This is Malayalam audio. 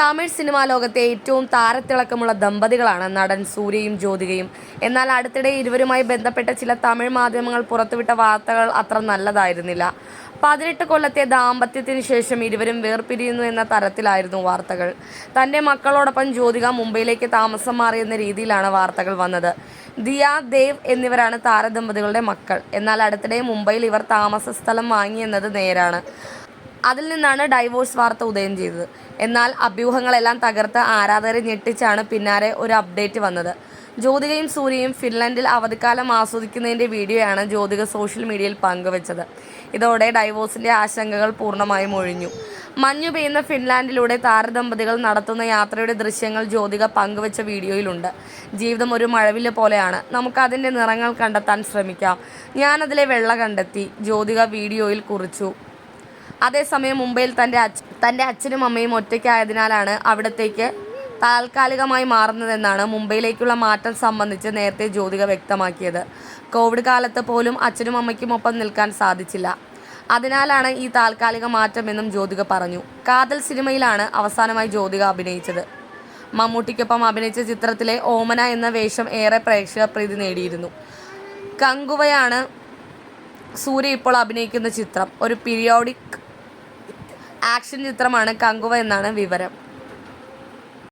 തമിഴ് സിനിമാ ലോകത്തെ ഏറ്റവും താരത്തിളക്കമുള്ള ദമ്പതികളാണ് നടൻ സൂര്യയും ജ്യോതികയും. എന്നാൽ അടുത്തിടെ ഇരുവരുമായി ബന്ധപ്പെട്ട ചില തമിഴ് മാധ്യമങ്ങൾ പുറത്തുവിട്ട വാർത്തകൾ അത്ര നല്ലതായിരുന്നില്ല. പതിനെട്ട് കൊല്ലത്തെ ദാമ്പത്യത്തിന് ശേഷം ഇരുവരും വേർപിരിയുന്നു എന്ന തരത്തിലായിരുന്നു വാർത്തകൾ. തന്റെ മക്കളോടൊപ്പം ജ്യോതിക മുംബൈയിലേക്ക് താമസം മാറിയെന്ന രീതിയിലാണ് വാർത്തകൾ വന്നത്. ദിയ ദേവ് എന്നിവരാണ് താരദമ്പതികളുടെ മക്കൾ. എന്നാൽ അടുത്തിടെ മുംബൈയിൽ ഇവർ താമസ സ്ഥലം വാങ്ങിയെന്നത് നേരാണ്. അതിൽ നിന്നാണ് ഡൈവോഴ്സ് വാർത്ത ഉദയം ചെയ്തത്. എന്നാൽ അഭ്യൂഹങ്ങളെല്ലാം തകർത്ത് ആരാധകരെ ഞെട്ടിച്ചാണ് പിന്നാലെ ഒരു അപ്ഡേറ്റ് വന്നത്. ജ്യോതികയും സൂര്യയും ഫിൻലൻഡിൽ അവധിക്കാലം ആസ്വദിക്കുന്നതിന്റെ വീഡിയോയാണ് ജ്യോതിക സോഷ്യൽ മീഡിയയിൽ പങ്കുവച്ചത്. ഇതോടെ ഡൈവോഴ്സിന്റെ ആശങ്കകൾ പൂർണമായും ഒഴിഞ്ഞു. മഞ്ഞു പെയ്യുന്ന ഫിൻലാൻഡിലൂടെ താരദമ്പതികൾ നടത്തുന്ന യാത്രയുടെ ദൃശ്യങ്ങൾ ജ്യോതിക പങ്കുവച്ച വീഡിയോയിലുണ്ട്. ജീവിതം ഒരു മഴവിൽ പോലെയാണ്. നമുക്ക് അതിന്റെ നിറങ്ങൾ കണ്ടെത്താൻ ശ്രമിക്കാം. ഞാനതിലെ വെള്ള കണ്ടെത്തി. ജ്യോതിക വീഡിയോയിൽ കുറിച്ചു. അതേസമയം മുംബൈയിൽ തന്റെ അച്ഛ തന്റെ അച്ഛനും അമ്മയും ഒറ്റയ്ക്കായതിനാലാണ് അവിടത്തേക്ക് താൽക്കാലികമായി മാറുന്നതെന്നാണ് മുംബൈയിലേക്കുള്ള മാറ്റം സംബന്ധിച്ച് നേരത്തെ ജ്യോതിക വ്യക്തമാക്കിയത്. കോവിഡ് കാലത്ത് പോലും അച്ഛനും അമ്മയ്ക്കും ഒപ്പം നിൽക്കാൻ സാധിച്ചില്ല. അതിനാലാണ് ഈ താൽക്കാലിക മാറ്റമെന്നും ജ്യോതിക പറഞ്ഞു. കാതൽ സിനിമയിലാണ് അവസാനമായി ജ്യോതിക അഭിനയിച്ചത്. മമ്മൂട്ടിക്കൊപ്പം അഭിനയിച്ച ചിത്രത്തിലെ ഓമന എന്ന വേഷം ഏറെ പ്രേക്ഷക പ്രീതി നേടിയിരുന്നു. കങ്കുവയാണ് സൂര്യ ഇപ്പോൾ അഭിനയിക്കുന്ന ചിത്രം. ഒരു പീരിയോഡിക് ആക്ഷൻ ചിത്രമാണ് കങ്കുവ എന്നാണ് വിവരം.